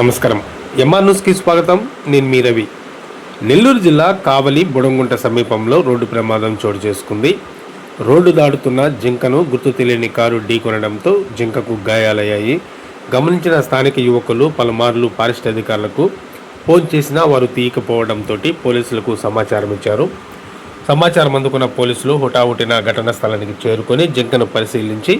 నమస్కారం. ఎంఆర్ న్యూస్కి స్వాగతం. నేను మీ రవి. నెల్లూరు జిల్లా కావలి బుడంగుంట సమీపంలో రోడ్డు ప్రమాదం చోటు చేసుకుంది. రోడ్డు దాటుతున్న జింకను గుర్తు తెలియని కారు ఢీకొనడంతో జింకకు గాయాలయ్యాయి. గమనించిన స్థానిక యువకులు పలుమార్లు ఫారెస్ట్ అధికారులకు ఫోన్ చేసినా వారు తీయకపోవడంతో పోలీసులకు సమాచారం ఇచ్చారు. సమాచారం అందుకున్న పోలీసులు హుటాహుటిన ఘటనా స్థలానికి చేరుకొని జింకను పరిశీలించి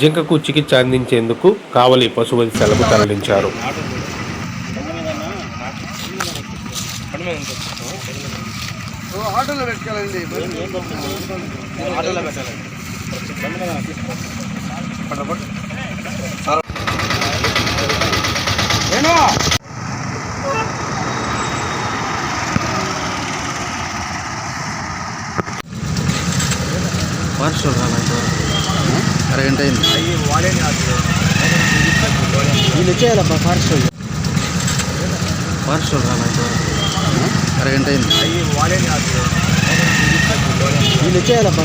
జింకకు చికిత్స అందించేందుకు కావలి పశువైద్యశాలకు తరలించారు. ఆటోలో పెట్టుకోవాలండి. ఆటోలో పెట్టాలి. నేను పార్సల్ రాలేదు అరగంట అయింది? వీళ్ళు వచ్చేయాలబ్బా పార్సల్ పార్సల్ రాలేదు అరగంట అయింది వీళ్ళు వచ్చేయాలబ్బా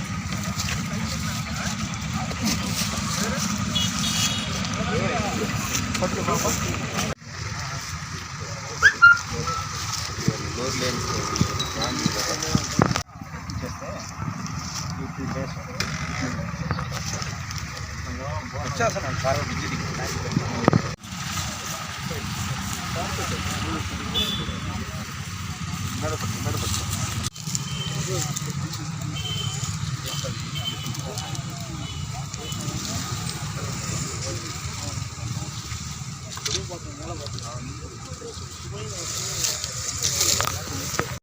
వచ్చేస్తున్నాను సార్ నడపచ్చు నడపచ్చు பார்த்தீங்கன்னா மேலே பார்த்தீங்கன்னா